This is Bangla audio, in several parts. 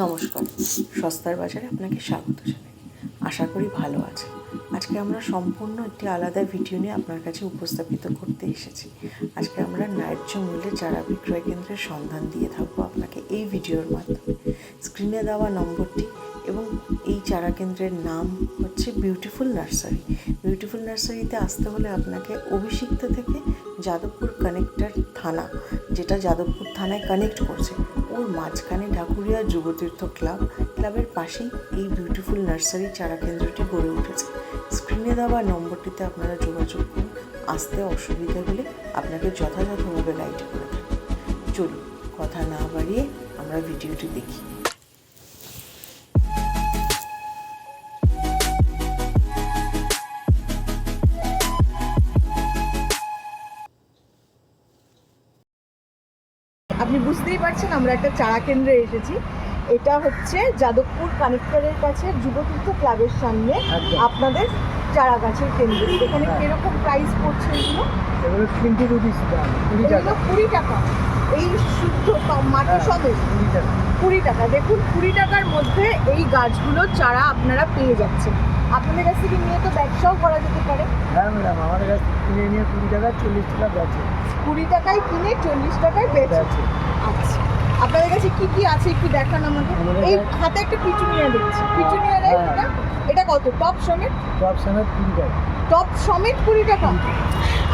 নমস্কার, সস্তার বাজারে আপনাকে স্বাগত জানাই। আশা করি ভালো আছে আজকে আমরা সম্পূর্ণ একটি আলাদা ভিডিও নিয়ে আপনার কাছে উপস্থাপিত করতে এসেছি। আজকে আমরা ন্যায্য মূল্যে চারা বিক্রয় কেন্দ্রের সন্ধান দিয়ে থাকব আপনাকে এই ভিডিওর মাধ্যমে। স্ক্রিনে দেওয়া নম্বরটি এবং এই চারা কেন্দ্রের নাম হচ্ছে বিউটিফুল নার্সারি বিউটিফুল নার্সারিতে আসতে হলে আপনাকে অভিষিক্ত থেকে যাদবপুর কানেক্টার থানা, যেটা যাদবপুর থানায় কানেক্ট করছে ওর মাঝখানে ঢাকুরিয়া যুবতীর্থ ক্লাব। ক্লাবের পাশেই এই বিউটিফুল নার্সারি চারা কেন্দ্রটি গড়ে উঠেছে। স্ক্রিনে দেওয়া নম্বরটিতে আপনারা যোগাযোগ করুন। আসতে অসুবিধা হলে আপনাকে যথাযথভাবে লাইট করে চলুন, কথা না বাড়িয়ে আমরা ভিডিওটি দেখি। আপনি বুঝতেই পারছেন আমরা একটা চারা কেন্দ্রে এসেছি। এটা হচ্ছে যাদবপুর কানেক্টরের কাছে যুবতীর্থ ক্লাবের সামনে আপনাদের চারা গাছের কেন্দ্র। এখানে। কীরকম প্রাইস পড়ছে এগুলো? এগুলো টোয়েন্টি রুপিস কুড়ি টাকা। এগুলো কুড়ি টাকা। এই শুদ্ধ মাটি হ্যাঁ, কুড়ি টাকা। কুড়ি টাকা। দেখুন কুড়ি টাকার মধ্যে এই গাছগুলোর চারা আপনারা পেয়ে যাচ্ছেন। আপনাদের কাছ থেকে নিয়ে তো ব্যবসাও করা যেতে পারে। হ্যাঁ ম্যাডাম আমাদের কাছে কিনে নিয়ে কুড়ি টাকা চল্লিশ টাকা বেচে কুড়ি টাকায় কিনে চল্লিশ টাকায় বেচে আচ্ছা আপনাদের কাছে কি কি আছে একটু দেখান আমাকে। আমাদের এই হাতে একটা পিচুনিয়া দেখছি। পিচুনিয়া হ্যাঁ। এটা। এটা কত? টপ সমেত? টপ সমেত কুড়ি টাকা। টপ সমেত কুড়ি টাকা?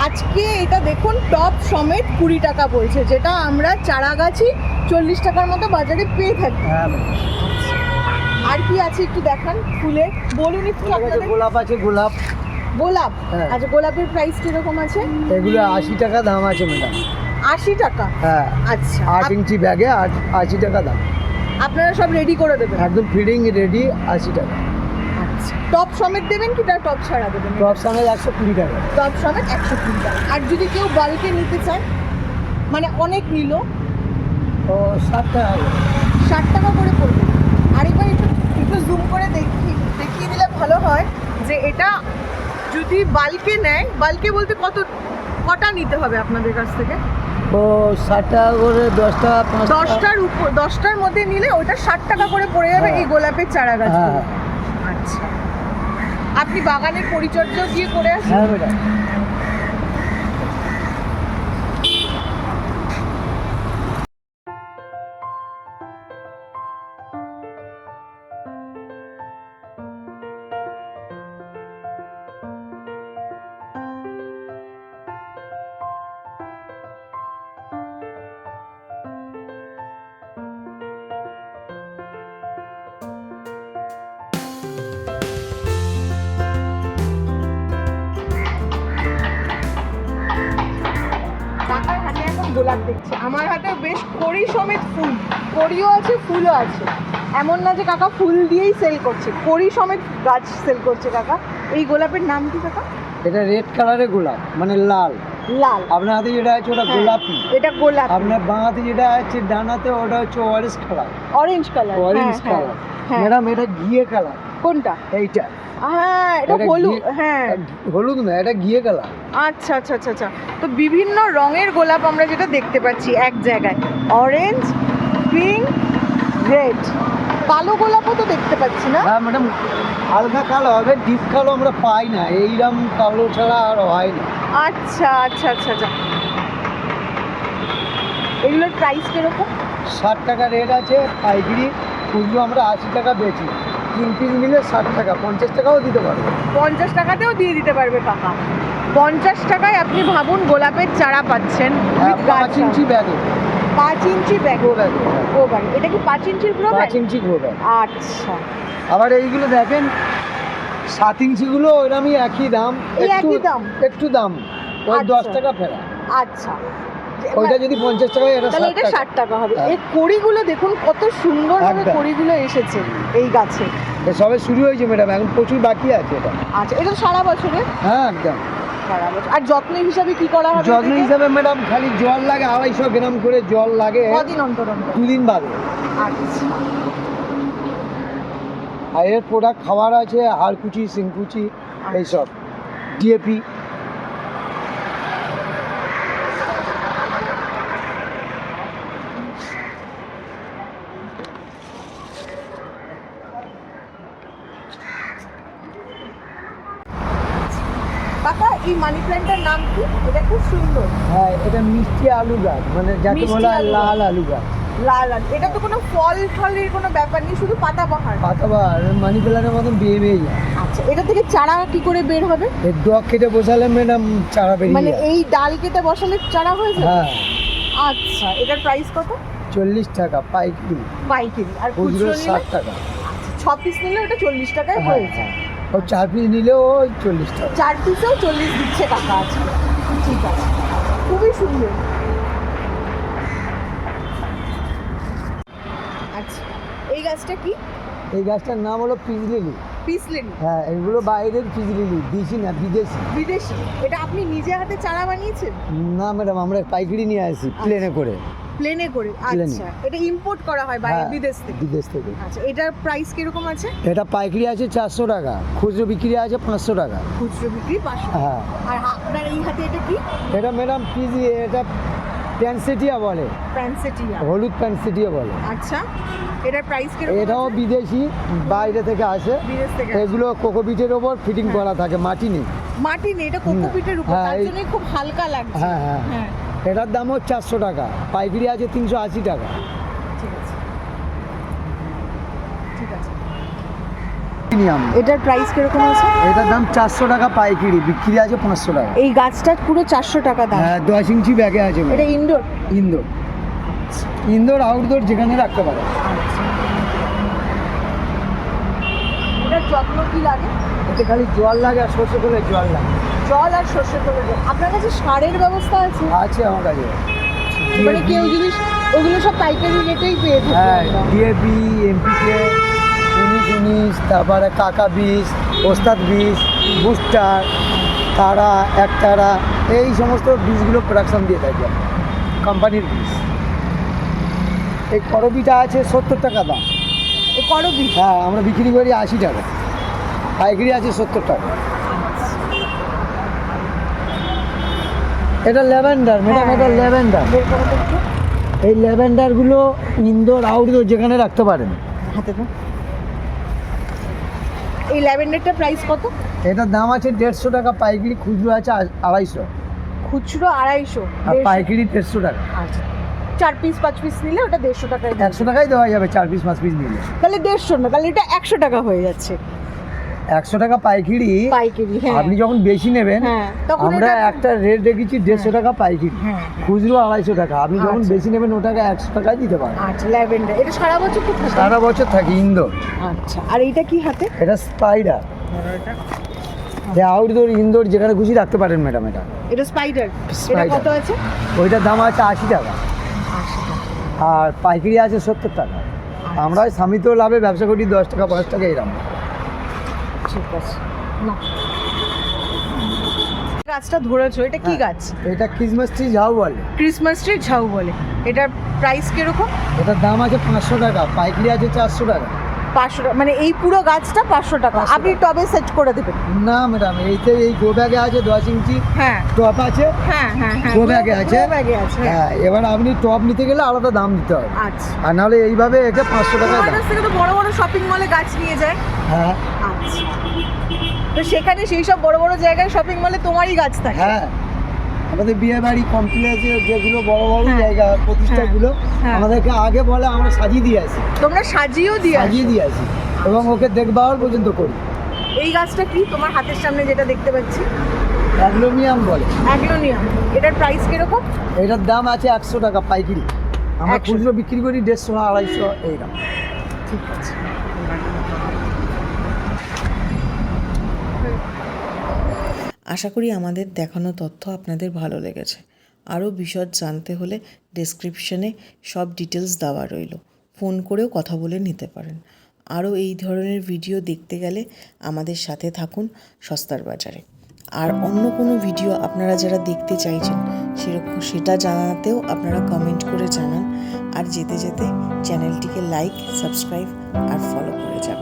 আজকে এটা দেখুন টপ সমেত কুড়ি টাকা বলছে যেটা আমরা চারা গাছি চল্লিশ টাকার মতো বাজারে পেয়ে থাকি। হ্যাঁ আর কি আছে একটু দেখান ফুলের বলুন একটু আপনাদের। গোলাপ আছে গোলাপ। গোলাপ? হ্যাঁ। আচ্ছা গোলাপের প্রাইস কীরকম আছে? এগুলো আশি টাকা দাম আছে ম্যাডাম আশি টাকা? হ্যাঁ। আচ্ছা। আট ইঞ্চি ব্যাগে আট আশি টাকা দাম। আপনারা সব রেডি করে দেবেন? একদম ফিডিং রেডি আশি টাকা। আচ্ছা। টপ সমেত দেবেন কি? তার টপ ছাড়া দেবেন? টপ সামনে একশো কুড়ি টাকা। টপ সমেত একশো কুড়ি টাকা। আর যদি কেউ বাড়িতে নিতে চায় মানে অনেক নিল ও ষাট টাকা। ষাট টাকা করে পড়বে। আরেকবার একটু একটু জুম করে দেখি দেখিয়ে দিলে ভালো হয় যে এটা যদি বাল্কে নেয় বাল্কে বলতে কত কটা নিতে হবে আপনাদের কাছ থেকে? ও ষাট টাকা করে দশটা দশটার উপর দশটার মধ্যে নিলে ওটা ষাট টাকা করে পড়ে যাবে হ্যাঁ। এই গোলাপের চারা গাছ হ্যাঁ। আচ্ছা। আপনি বাগানের পরিচর্যা দিয়ে করে আসেন। হ্যাঁ গোলাপ দেখছে। আমার হাতে বেশ কড়ি সমেত ফুল। কড়িও আছে ফুলও আছে। এমন না যে কাকা ফুল দিয়েই সেল করছে। কড়ি সমেত গাছ সেল করছে কাকা। এই গোলাপের নাম কি কাকা? এটা রেড কালারের গোলাপ মানে লাল। লাল। আপনার হাতে যেটা আছে ওটা হ্যাঁ, গোলাপি। এটা গোলাপ। আপনার বাঁ হাতে যেটা আছে ডানাতে ওটা হচ্ছে orange colour orange colour orange colour madam এটা ঘিয়ে কালার কোনটা? এইটা। হ্যাঁ এটা হলুদ হ্যাঁ। হলুদ না এটা ঘিয়ে কালার। আচ্ছা আচ্ছা আচ্ছা আচ্ছা। তো বিভিন্ন রঙের গোলাপ আমরা যেটা দেখতে পাচ্ছি এক জায়গায়। অরেঞ্জ পিঙ্ক রেড কালো গোলাপও তো দেখতে পাচ্ছি না? হ্যাঁ ম্যাডাম হালকা কালো হবে ডিপ কালো আমরা পাই না। এইরকম কালো ছাড়া আর হয় না। আচ্ছা আচ্ছা আচ্ছা আচ্ছা। এগুলোর প্রাইস কীরকম? ষাট টাকা রেট আছে পাইকারি। খুচরো আমরা আশি টাকা বেচি। তিন পিস মিলে ষাট টাকা পঞ্চাশ টাকাও দিতে পারব। পঞ্চাশ টাকাতেও দিয়ে দিতে পারবে কাকা পঞ্চাশ টাকায় আপনি ভাবুন গোলাপের চারা পাচ্ছেন। হ্যাঁ পাঁচ ইঞ্চি ব্যাগে পাঁচ ইঞ্চি ব্যাগ গ্রো ব্যাগে ও। এটা কি পাঁচ ইঞ্চির পুরো পাঁচ ইঞ্চি গ্রো ব্যাগ আচ্ছা। আবার এইগুলো দেখেন সাত ইঞ্চিগুলো ওইরকমই একই দাম একই দাম? একটু দাম। ওই আচ্ছা। দশ টাকা ফেরা। আচ্ছা। ওইটা যদি পঞ্চাশ টাকা এটা তাহলে এটা ষাট টাকা হবে। হ্যাঁ। এই কড়িগুলো দেখুন কত সুন্দরভাবে একদম। কড়িগুলো এসেছে এই গাছে। সবে শুরু হয়েছে ম্যাডাম এখন প্রচুর বাকি আছে এটা। আচ্ছা এটা সারা বছরে? হ্যাঁ একদম। আর যত্নের হিসাবে কি করা হবে যত্ন হিসাবে ম্যাডাম খালি জল লাগে আড়াইশো গ্রাম করে জল লাগে কদিন অন্তর অন্তর? দুদিন বাদে। আচ্ছা। আর এর প্রোডাক্ট খাবার আছে হাড়কুচি সিংকুচি এইসব। ডিএপি এই মানি প্ল্যান্টটার নাম কি? এটা খুব সুন্দর। হ্যাঁ এটা মিষ্টি আলু গাছ মানে যাকে মিষ্টি বলা হয় আলু লাল আলু গাছ। লাল লাল এটা তো কোনো ফল ফলের কোনো ব্যাপার নেই শুধু পাতাবাহার পাতাবার মানি প্ল্যান্টের মতন বিয়ে বেয়ে যায়। আচ্ছা এটা থেকে চারা কি করে বের হবে? এর ডগ কেটে বসালে ম্যাডাম চারা বেরিয়ে মানে এই ডাল কেটে বসালে চারা হয়ে যায় হ্যাঁ। আচ্ছা এটার প্রাইস কত? চল্লিশ টাকা পাইকারি। পাইকারি। আর খুচরো ষাট টাকা। ছ পিস নিলে ওটা চল্লিশ টাকায় হ্যাঁ, হয়ে যায়। ও চার পিস নিলেও ওই চল্লিশ টাকা। চার পিসেও চল্লিশ দিচ্ছে টাকা আছে। ঠিক আছে। খুবই সুন্দর। আচ্ছা এই গাছটা কি? এই গাছটার নাম হলো পিজলিলি পিস লিলি। হ্যাঁ এগুলো বাইরের পিজলিলি দিছি না বিদেশি। বিদেশি। এটা আপনি নিজে হাতে চারা বানিয়েছেন? না ম্যাডাম আমরা পাইকারি নিয়ে আসি প্লেনে করে। প্লেনে করে। আচ্ছা এটা ইম্পোর্ট করা হয় বাইরে হ্যাঁ, বিদেশ থেকে? বিদেশ থেকে। আচ্ছা এটার প্রাইস কীরকম আছে? এটা পাইকারি আছে চারশো টাকা খুচরো বিক্রি আছে পাঁচশো টাকা। খুচরো বিক্রি পাঁচশো হ্যাঁ। আর আপনার এই হাতে এটা কি? এটা ম্যাডাম পিজি এটা প্যানসেটিয়া বলে। প্যান্সেটিয়া। হলুদ প্যানসেটিয়া বলে। আচ্ছা এটার প্রাইস কীরকম এটাও বিদেশি বাইরে থেকে আসে। বিদেশ থেকে এগুলো কোকোপিটের ওপর ফিটিং হ্যাঁ। করা থাকে মাটি নেই। মাটি নেই এটা কোকোপিটের উপর হ্যাঁ, তার জন্যই খুব হালকা লাগছে। হ্যাঁ। হ্যাঁ। এটার দামও চারশো টাকা। পাইকারি আছে তিনশো আশি টাকা। এটার প্রাইস কীরকম আছে? এটার দাম চারশো টাকা পাইকারি বিক্রি আছে পাঁচশো টাকা। এই গাছটা পুরো চারশো টাকা দাম? হ্যাঁ দশ ইঞ্চি ব্যাগে আছে। এটা ইনডোর ইন্দোর ইন্দোর আউটডোর যেখানে রাখতে পারে। এটার যত্ন কি লাগে? এতে খালি জল লাগে আর সর্ষে করে জল লাগে। জল আর সর্ষে তেলের জল। আপনার কাছে সারের ব্যবস্থা আছে? আছে আমার কাছে। মানে কেউ যদি ওগুলো সব পাইকারি রেটেই পেয়ে হ্যাঁ থাকে আমরা। ডিএপি এমপিকে উনিশ উনিশ তারপরে কাকা বীজ ওস্তাদ বীজ বুস্টার তারা একতারা এই সমস্ত বীজগুলো প্রোডাকশন দিয়ে থাকি। কোম্পানির বীজ। এই করবিটা আছে সত্তর টাকা দাম। এ করবি? হ্যাঁ আমরা বিক্রি করি আশি টাকা। পাইকারি আছে সত্তর টাকা। এটা ল্যাভেন্ডার ম্যাডাম হ্যাঁ। এটা ল্যাভেন্ডার করো তো এই ল্যাভেন্ডারগুলো ইনডোর আউটডোর যেখানে রাখতে পারেন। হাতে তো এই ল্যাভেন্ডারটা প্রাইস কত? এটার দাম আছে দেড়শো টাকা পাইকারি খুচরো আছে আড়াইশো। খুচরো আড়াইশো আর। পাইকারি দেড়শো টাকা। আচ্ছা। চার পিস পাঁচ পিস নিলে ওটা দেড়শো টাকায়। একশো টাকাই দেওয়া যাবে চার পিস পাঁচ পিস নিলে। তাহলে দেড়শো না তাহলে এটা একশো টাকা হয়ে যাচ্ছে। একশো টাকা পাইকিরি পাইকারি হ্যাঁ। আপনি যখন বেশি নেবেন হ্যাঁ, আমরা একটা রেট রেখেছি দেড়শো টাকা পাইকারি। হ্যাঁ। খুচরো আড়াইশো টাকা। আপনি যখন আচ্ছা। বেশি নেবেন ওটাকে একশো টাকায় দিতে পারেন। আচ্ছা ল্যাভেন্ডার। এটা সারা বছর সারা বছর থাকে ইনডোর আচ্ছা আর এইটা কি হাতে? এটা স্পাইডার যে আউটডোর ইনডোর যেখানে খুশি রাখতে পারেন ম্যাডাম এটা। এটা স্পাইডার এটা। কত আছে? ওইটার দাম আছে আশি টাকা। আর পাইকারি আছে সত্তর টাকা। আমরা ওই স্বামী তো লাভে ব্যবসা করি দশ টাকা পাঁচ টাকা এরকম। ঠিক আছে। না। গাছটা ধরেছো এটা কি হ্যাঁ। গাছ? এটা ক্রিসমাস ট্রি ঝাউ বলে। ক্রিসমাস ট্রি ঝাউ বলে। এটার প্রাইস কীরকম? এটার দাম আছে পাঁচশো টাকা পাইকারি আছে চারশো টাকা। পাঁচশো মানে এই পুরো গাছটা পাঁচশো টাকা। আপনি টবে সেট করে দেবেন। না ম্যাডাম এইতে এই গো ব্যাগে আছে দশ ইঞ্চি হ্যাঁ। টপ আছে হ্যাঁ হ্যাঁ Go bag আছে? হ্যাঁ। হ্যাঁ এবার আপনি টপ নিতে গেলে আলাদা দাম দিতে হবে। আচ্ছা। আর নাহলে এইভাবে একে পাঁচশো টাকা দাম। থেকে তো বড় বড় শপিং মলে গাছ নিয়ে যায়। হ্যাঁ। আচ্ছা। তো সেখানে সেই সব বড় বড় জায়গায় শপিং মলে তোমারই গাছ থাকে। হ্যাঁ। আমাদের বিয়ে বাড়ি কমপ্লেক্সে যেগুলো বড় বড় হ্যাঁ। জায়গা প্রতিষ্ঠাগুলো হ্যাঁ। আমাদেরকে আগে বলে আমরা সাজিয়ে দিয়ে আসি। তোমরা সাজিয়েও দিয়ে সাজিয়ে দিয়ে আসি এবং ওকে দেখভাল পর্যন্ত করি। এই গাছটা কি তোমার হাতের সামনে যেটা দেখতে পাচ্ছি? অ্যাগ্লোমিয়াম বলে। অ্যাগ্লোনিয়াম। এটার প্রাইস কীরকম? এটার দাম আছে একশো টাকা পাইকারি। আমরা খুচরো বিক্রি করি দেড়শো আড়াইশো এইরকম। ঠিক আছে। আশা করি আমাদের দেখানো তথ্য আপনাদের ভালো লেগেছে। আরও বিশদ জানতে হলে ডেসক্রিপশনে সব ডিটেলস দেওয়া রইল। ফোন করেও কথা বলে নিতে পারেন। আরও এই ধরনের ভিডিও দেখতে গেলে আমাদের সাথে থাকুন সস্তার বাজারে। আর অন্য কোনো ভিডিও আপনারা যারা দেখতে চাইছেন, সেরকম সেটা জানাতেও আপনারা কমেন্ট করে জানান। আর যেতে যেতে চ্যানেলটিকে লাইক সাবস্ক্রাইব আর ফলো করে যাবেন।